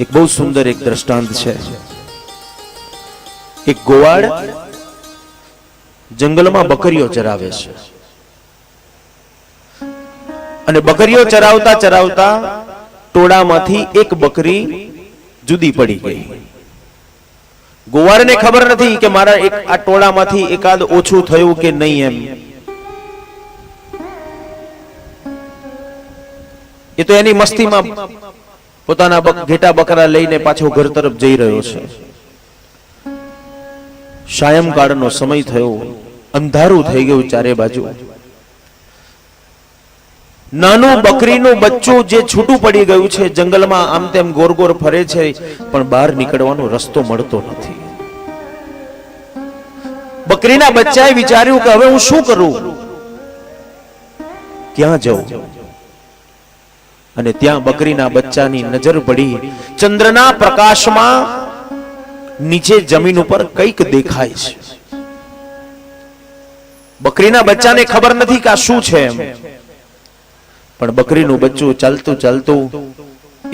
એક બહુ સુંદર એક દ્રષ્ટાંત છે. એક ગોવાળ જંગલમાં બકરીઓ ચરાવે છે. અને બકરીઓ ચરાવતા ચરાવતા ટોળામાંથી એક બકરી જુદી પડી ગઈ. ગોવાળને ખબર નથી કે મારા એક આ ટોળામાંથી એકાદ ઓછું થયું કે નહીં એમ. એ તો એની મસ્તીમાં પોતાના ઘેટા બકરા લઈને પાછો ઘર તરફ જઈ રહ્યો છે. સાયંકાળનો સમય થયો. અંધારું થઈ ગયું ચારે બાજુ. નાનું બકરીનું બચ્ચું જે છૂટું પડી ગયું છે, જંગલમાં આમ તેમ ગોર ગોર ફરે છે, પણ બહાર નીકળવાનો રસ્તો મળતો નથી. બકરીના બચ્ચાએ વિચાર્યું કે હવે હું શું કરું? ક્યાં જઉં? અને ત્યાં બકરીના બચ્ચાની નજર પડી. ચંદ્રના પ્રકાશમાં નીચે જમીન ઉપર કંઈક દેખાય છે. બકરીના બચ્ચાને ખબર નથી કે આ શું છે એમ. પણ બકરીનું બચ્ચું ચાલતું ચાલતું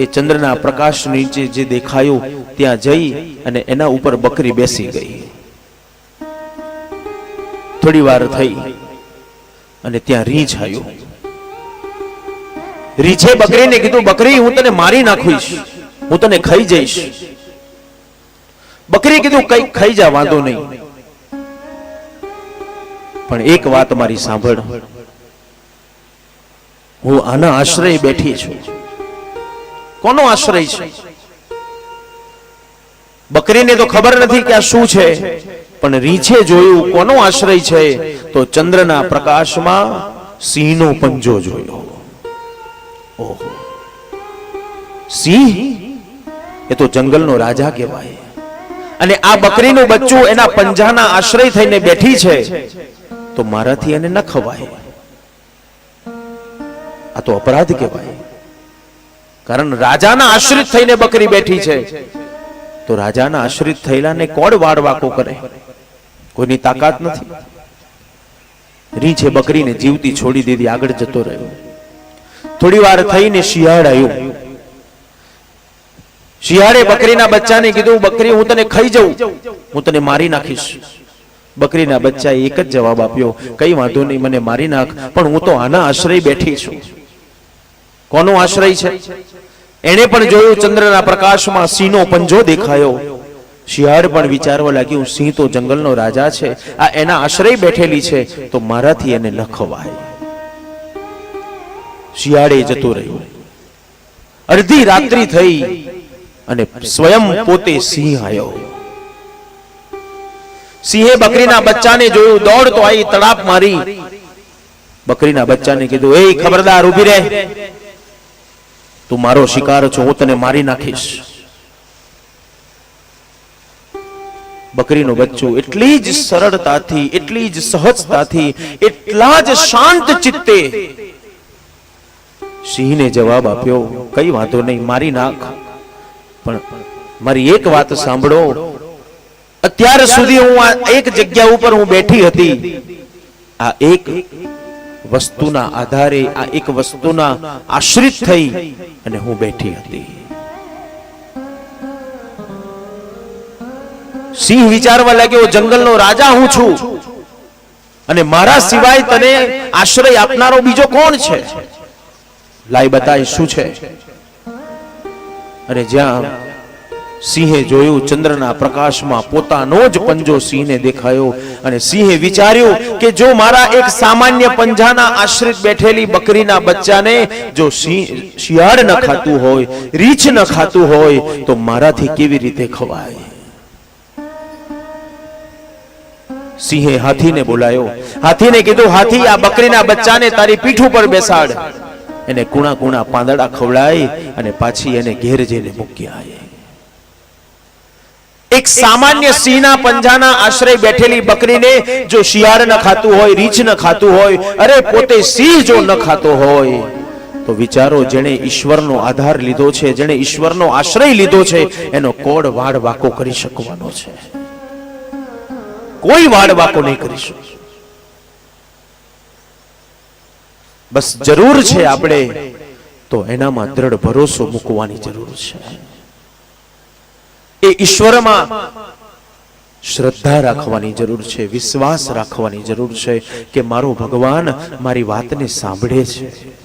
એ ચંદ્રના પ્રકાશ નીચે જે દેખાયું, ત્યાં જઈ અને એના ઉપર બકરી બેસી ગઈ. થોડી વાર થઈ અને ત્યાં રીંછ આવ્યું રીછે બકરીને કીધું, બકરી, હું તને મારી નાખીશ હું તને ખાઈ જઈશ. બકરી કીધું, કઈ ખાઈ જા, વાંધો નહીં. પણ એક વાત મારી સાંભળ. હું આના આશ્રય બેઠી છું. કોનો આશ્રય છે? બકરીને તો ખબર નથી કે આ શું છે, પણ રીછે જોયું કોનો આશ્રય છે, તો ચંદ્રના પ્રકાશમાં સિંહનો પંજો જોયો. ઓહો. સિંહ? એ તો જંગલનો રાજા કહેવાય. અને આ બકરીનું બચ્ચું એના પંજાના આશ્રય થઈને બેઠી છે. તો મારાથી એને ન ખવાય. આ તો અપરાધ કહેવાય. કારણ રાજાના આશ્રિત થઈને બકરી બેઠી છે. તો રાજાના આશ્રિત થયેલાને કોણ વાડ વાકો કરે? કોઈની તાકાત નથી. રીંછે બકરીને જીવતી છોડી દીધી આગળ જતો રહ્યો. થોડી વાર થઈને શિયાળ આવ્યું. શિયાળે બકરીના બચ્ચાને કીધું, બકરી, હું તને ખાઈ જાઉં. હું તને મારી નાખીશ. બકરીના બચ્ચાએ એક જ જવાબ આપ્યો, કઈ વાંધો નહીં, મને મારી નાખ, પણ હું તો આના આશ્રય બેઠી છું. કોનો આશ્રય છે? એણે પણ જોયું ચંદ્રના પ્રકાશમાં સિંહનો પંજો દેખાયો. શિયાળ પણ વિચારવા લાગ્યું, સિંહ તો જંગલનો રાજા છે. આ એના આશ્રય બેઠેલી છે, તો મારાથી એને ન ખવાય શિયાળે જતું રહ્યું. અડધી રાત્રિ થઈ અને સ્વયં પોતે સિંહ આવ્યો સિંહે બકરીના બચ્ચાને જોયું દોડતો આવી તડાપ મારી. બકરીના બચ્ચાને કીધું એ ખબરદાર ઊભી રહે. તું મારો શિકાર છો, હું તને મારી નાખીશ. બકરીનું બચ્ચું એટલી જ સરળતાથી, એટલી જ સહજતાથી, એટલા જ શાંત ચિત્તે સિંહને જવાબ આપ્યો, કઈ વાંધો નહીં, મારી નાખ. પણ મારી એક વાત સાંભળો. અત્યાર સુધી હું આ એક જગ્યા ઉપર હું બેઠી હતી. આ એક વસ્તુના આધારે, આ એક વસ્તુના આશ્રિત થઈ અને હું બેઠી હતી. સિંહ વિચારવા લાગ્યો, જંગલનો રાજા હું છું. અને મારા સિવાય તને આશ્રય આપનારો બીજો કોણ છે? લાઈ બતાય શું છે? અને જ્યાં સિંહે જોયું ચંદ્રના પ્રકાશમાં પોતાનો જ પંજો સિંહને દેખાયો અને સિંહે વિચાર્યું કે જો મારા એક સામાન્ય પંજાના આશ્રિત બેઠેલી બકરીના બચ્ચાને જો શિયાળ ન ખાતું હોય રીછ ન ખાતું હોય તો મારાથી કેવી રીતે ખવાય? સિંહે હાથીને બોલાયો. હાથીને કીધું હાથી આ બકરીના બચ્ચાને તારી પીઠ ઉપર બેસાડ. એને કુણા કુણા પાંદડા ખવડાઈ અને પાછી એને ઘેર જઈને મૂક્યા એક સામાન્ય સિંહના પંજાના આશ્રય બેઠેલી બકરીને જો શિયાળ ન ખાતું હોય, રીછ ન ખાતું હોય, અરે પોતે સિંહ જો ન ખાતો હોય, તો વિચારો જેણે ઈશ્વરનો આધાર લીધો છે, જેણે ઈશ્વરનો આશ્રય લીધો છે, એનો કોડ વાડ વાકો કરી શકવાનો છે. કોઈ વાડ વાકો નહીં કરી શકે. બસ જરૂર છે આપણે. તો એનામાં દ્રઢ ભરોસો મૂકવાની જરૂર છે. એ ઈશ્વરમાં શ્રદ્ધા રાખવાની જરૂર છે, વિશ્વાસ રાખવાની જરૂર છે કે મારો ભગવાન મારી વાતને સાંભળે છે.